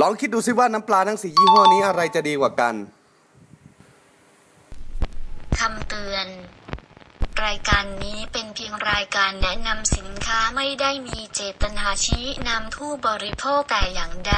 ลองคิดดูสิว่าน้ำปลาทั้งสี่ยี่ห้อนี้อะไรจะดีกว่ากัน คำเตือน รายการนี้เป็นเพียงรายการแนะนำสินค้าไม่ได้มีเจตนาชี้นำผู้บริโภคแต่อย่างใด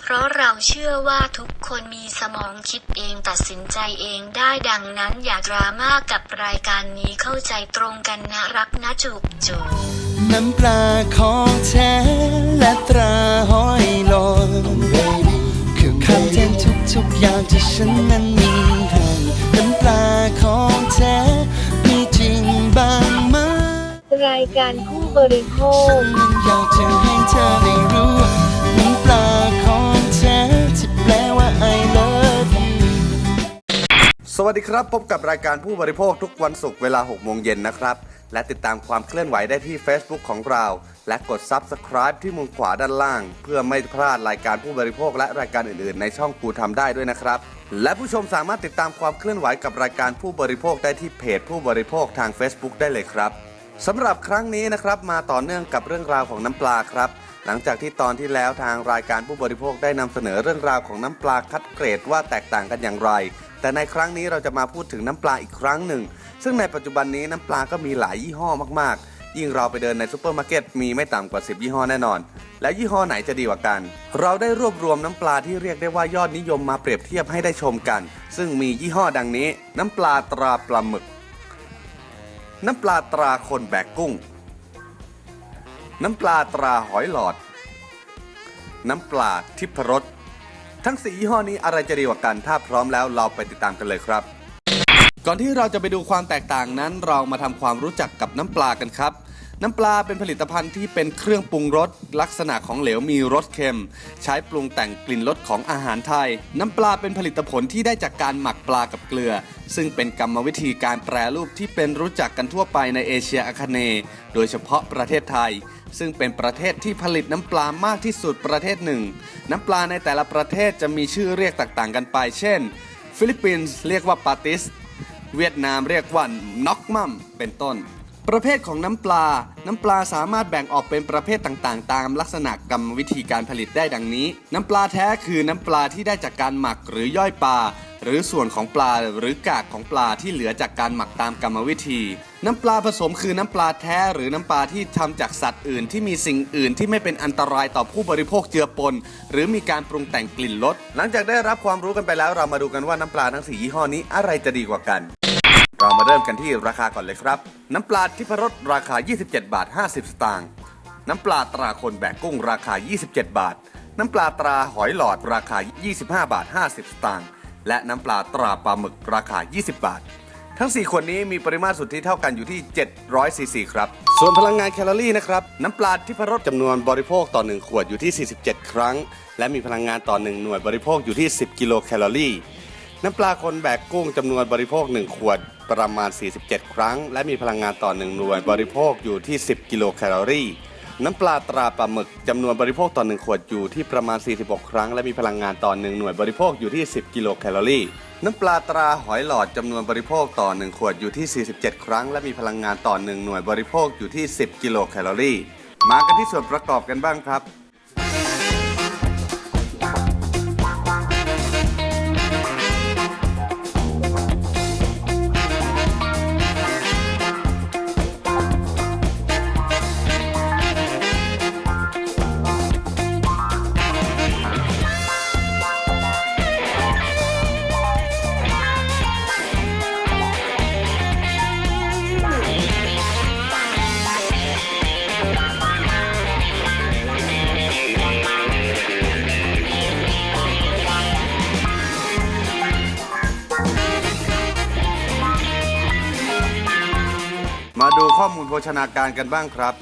เพราะเราเชื่อว่าทุกคนมีสมองคิดเองตัดสินใจเองได้ดังนั้นอย่าดราม่ากับรายการนี้เข้าใจตรงกันนะรักนะจูบจูบ น้ำปลาของแท้และตราห้อยลอยคือคำแทนทุกๆอย่างที่ฉันนั้นมีให้น้ำปลาของแท้มีจริงบ้างไหมรายการผู้บริโภฉัคนนั้นอยากจะให้เธอได้รู้น้ำปลาของแท้ที่แปลว่า I love you สวัสดีครับ พบกับรายการผู้บริโภคทุกวันศุกร์เวลา6โมงเย็นนะครับ และติดตามความเคลื่อนไหวได้ที่ Facebook ของเรา และกด Subscribe ที่มุมขวาด้านล่าง เพื่อไม่พลาดรายการผู้บริโภคและรายการอื่นๆ ในช่องกูทำได้ด้วยนะครับ และผู้ชมสามารถติดตามความเคลื่อนไหวกับรายการผู้บริโภคได้ที่เพจผู้บริโภคทาง Facebook ได้เลยครับสำหรับครั้งนี้นะครับมาต่อเนื่องกับเรื่องราวของน้ำปลาครับ หลังจากที่ตอนที่แล้วทางรายการผู้บริโภคได้นำเสนอเรื่องราวของน้ำปลาคัดเกรดว่าแตกต่างกันอย่างไร แต่ในครั้งนี้เราจะมาพูดถึงน้ำปลาอีกครั้งหนึ่ง ซึ่งในปัจจุบันนี้น้ำปลาก็มีหลายยี่ห้อมากๆ ยิ่งเราไปเดินในซูเปอร์มาร์เก็ตมีไม่ต่ำกว่า 10 ยี่ห้อแน่นอน และยี่ห้อไหนจะดีกว่ากัน เราได้รวบรวมน้ำปลาที่เรียกได้ว่ายอดนิยมมาเปรียบเทียบให้ได้ชมกัน ซึ่งมียี่ห้อดังนี้ น้ำปลาตราปลาหมึก น้ำปลาตราคนแบกกุ้ง น้ำปลาตราหอยหลอด น้ำปลาทิพรส ทั้งสี่ยี่ห้อนี้อะไรจะดีกว่ากัน ถ้าพร้อมแล้วเราไปติดตามกันเลยครับ ก่อนที่เราจะไปดูความแตกต่างนั้นเรามาทำความรู้จักกับน้ำปลากันครับ น้ำปลาเป็นผลิตภัณฑ์ที่เป็นเครื่องปรุงรสลักษณะของเหลวมีรสเค็ม ใช้ปรุงแต่งกลิ่นรสของอาหารไทย น้ำปลาเป็นผลิตผลที่ได้จากการหมักปลากับเกลือ ซึ่งเป็นกรรมวิธีการแปรรูปที่เป็นรู้จักกันทั่วไปในเอเชียอาคเนย์โดยเฉพาะประเทศไทย ซึ่งเป็นประเทศที่ผลิตน้ำปลามากที่สุดประเทศหนึ่ง น้ำปลาในแต่ละประเทศจะมีชื่อเรียกต่างๆ กันไป เช่น ฟิลิปปินส์เรียกว่าปาติส เวียดนามเรียกว่าน็อกมัมเป็นต้น ประเภทของน้ำปลา น้ำปลาสามารถแบ่งออกเป็นประเภทต่างๆ ตามลักษณะกรรมวิธีการผลิตได้ดังนี้ น้ำปลาแท้คือน้ำปลาที่ได้จากการหมักหรือย่อยปลา หรือส่วนของปลาหรือกากของปลาที่เหลือจากการหมักตามกรรมวิธี น้ำปลาผสมคือน้ำปลาแท้หรือน้ำปลาที่ทำจากสัตว์อื่น ที่มีสิ่งอื่นที่ไม่เป็นอันตรายต่อผู้บริโภคเจือปน หรือมีการปรุงแต่งกลิ่นรสหลังจากได้รับความรู้กันไปแล้วเรามาดูกันว่าน้ำปลาทั้งสี่ยี่ห้อนี้อะไรจะดีกว่ากัน เรามาเริ่มกันที่ราคาก่อนเลยครับ น้ำปลาทิพรสราคา 27 บาท 50 สตางค์น้ำปลาตราคนแบกกุ้งราคา 27 บาท น้ำปลาตราหอยหลอดราคา 25 บาท 50 สตางค์ และน้ำปลาตราปลาหมึกราคา 20 บาท ทั้ง 4 ขวดนี้มีปริมาตรสุทธิเท่ากันอยู่ที่ 700ซีซีครับ ส่วนพลังงานแคลอรี่นะครับ น้ำปลาทิพรสจำนวนบริโภคต่อ 1 ขวดอยู่ที่ 47 ครั้ง และมีพลังงานต่อ 1 หน่วยบริโภคอยู่ที่ 10 กิโลแคลอรี่ น้ำปลาคนแบกกุ้งจำนวนบริโภค 1 ขวดประมาณ 47 ครั้ง และมีพลังงานต่อ 1 หน่วยบริโภคอยู่ที่ 10 กิโลแคลอรี่ น้ำปลาตราปลาหมึกจำนวนบริโภคต่อ 1 ขวดอยู่ที่ประมาณ 46 ครั้ง และมีพลังงานต่อ 1 หน่วยบริโภคอยู่ที่ 10 กิโลแคลอรี่ น้ำปลาตราหอยหลอดจำนวนบริโภคต่อ 1 ขวดอยู่ที่ 47 ครั้ง และมีพลังงานต่อ 1 หน่วยบริโภคอยู่ที่ 10 กิโลแคลอรี่ มากันที่ส่วนประกอบกันบ้างครับ ภชนาการกันบ้างครับ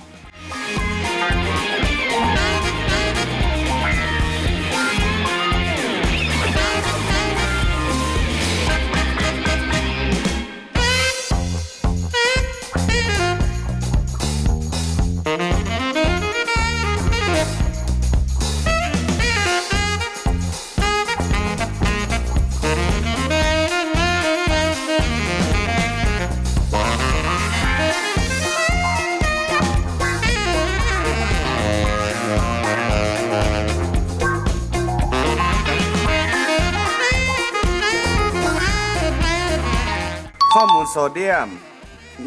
โซเดียม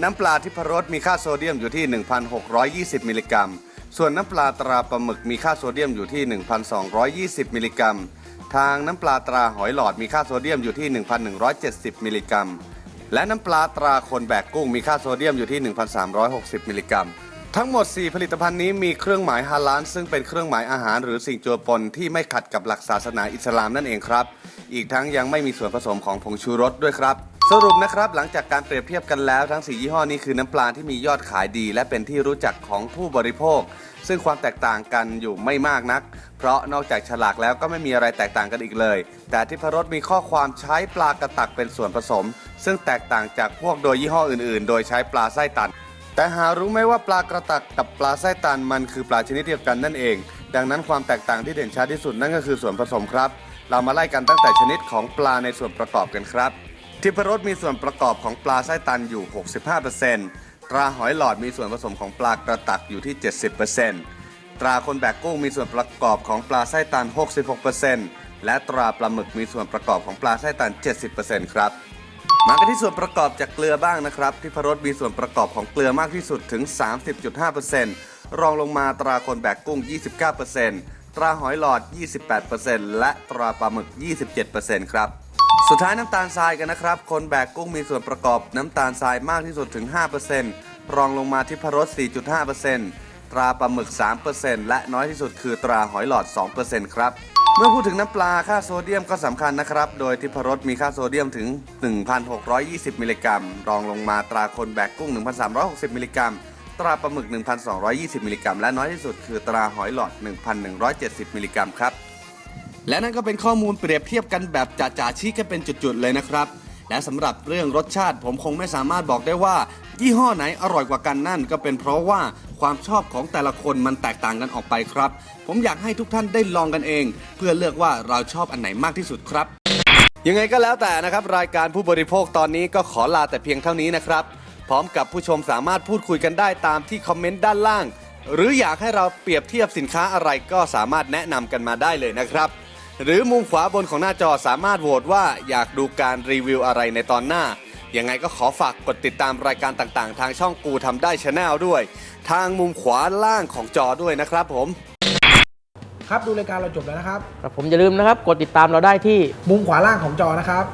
น้ำปลาทิพรสมีค่าโซเดียมอยู่ที่ 1,620 มิลลิกรัม ส่วนน้ำปลาตราปลาหมึกมีค่าโซเดียมอยู่ที่ 1,220 มิลลิกรัม ทางน้ำปลาตราหอยหลอดมีค่าโซเดียมอยู่ที่ 1,170 มิลลิกรัม และน้ำปลาตราคนแบกกุ้งมีค่าโซเดียมอยู่ที่ 1,360 มิลลิกรัมทั้งหมด 4 ผลิตภัณฑ์นี้มีเครื่องหมายฮาลาลซึ่งเป็นเครื่องหมายอาหารหรือสิ่งจัวปนที่ไม่ขัดกับหลักศาสนาอิสลามนั่นเองครับ อีกทั้งยังไม่มีส่วนผสมของผงชูรสด้วยครับ สรุปนะครับหลังจากการเปรียบเทียบกันแล้วทั้ง 4 ยี่ห้อนี้คือน้ำปลาที่มียอดขายดี และเป็นที่รู้จักของผู้บริโภค ซึ่งความแตกต่างกันอยู่ไม่มากนัก เพราะนอกจากฉลากแล้วก็ไม่มีอะไรแตกต่างกันอีกเลย แต่ทิพรสมีข้อความใช้ปลากระตักเป็นส่วนผสม ซึ่งแตกต่างจากพวกโดยยี่ห้ออื่นๆ โดยใช้ปลาไส้ตัน แต่หารู้ไหมว่าปลากระตักกับปลาไส้ตันมันคือปลาชนิดเดียวกันนั่นเอง ดังนั้นความแตกต่างที่เด่นชัดที่สุดนั่นก็คือส่วนผสมครับ เรามาไล่กันตั้งแต่ชนิดของปลาในส่วนประกอบกันครับ ทิพรสมีส่วนประกอบของปลาไส้ตันอยู่ 65%ตราหอยหลอดมีส่วนผสมของปลากระตักอยู่ที่ 70%ตราคนแบกกุ้งมีส่วนประกอบของปลาไส้ตัน 66%และตราปลาหมึกมีส่วนประกอบของปลาไส้ตัน 70%ครับ มากันที่ส่วนประกอบจากเกลือบ้างนะครับที่พรสมีส่วนประกอบของเกลือมากที่สุดถึง 30.5%รองลงมาตราคนแบกกุ้ง 29%ตราหอยหลอด 28%และตราปลาหมึก 27%ครับ สุดท้ายน้ำตาลทรายกันนะครับ คนแบกกุ้งมีส่วนประกอบน้ำตาลทรายมากที่สุดถึง 5%รองลงมาที่พรส4.5%ตราปลาหมึก 3%และน้อยที่สุดคือตราหอยหลอด 2%ครับ เมื่อพูดถึงน้ำปลาค่าโซเดียมก็สำคัญนะครับ โดยทิพรสมีค่าโซเดียมถึง 1,620 มิลลิกรัม รองลงมาตราคนแบกกุ้ง 1,360 มิลลิกรัม ตราปลาหมึก 1,220 มิลลิกรัม และน้อยที่สุดคือตราหอยหลอด 1,170 มิลลิกรัมครับ และนั่นก็เป็นข้อมูลเปรียบเทียบกันแบบจ่าๆชี้กันเป็นจุดๆเลยนะครับ และสำหรับเรื่องรสชาติผมคงไม่สามารถบอกได้ว่า ยี่ห้อไหนอร่อยกว่ากันนั่น ก็เป็นเพราะว่าความชอบของแต่ละคนมันแตกต่างกันออกไปครับ ผมอยากให้ทุกท่านได้ลองกันเอง เพื่อเลือกว่าเราชอบอันไหนมากที่สุดครับ ยังไงก็แล้วแต่นะครับ รายการผู้บริโภคตอนนี้ก็ขอลาแต่เพียงเท่านี้นะครับ พร้อมกับผู้ชมสามารถพูดคุยกันได้ตามที่คอมเมนต์ด้านล่าง หรืออยากให้เราเปรียบเทียบสินค้าอะไรก็สามารถแนะนำกันมาได้เลยนะครับ หรือมุมขวาบนของหน้าจอสามารถโหวตว่าอยากดูการรีวิวอะไรในตอนหน้า ยังไงก็ขอฝากกดติดตามรายการต่างๆ ทางช่องกูทำได้ชาแนลด้วย ทางมุมขวาล่างของจอด้วยนะครับผม ครับดูรายการเราจบแล้วนะครับ ครับผมอย่าลืมนะครับ กดติดตามเราได้ที่ มุมขวาล่างของจอนะครับ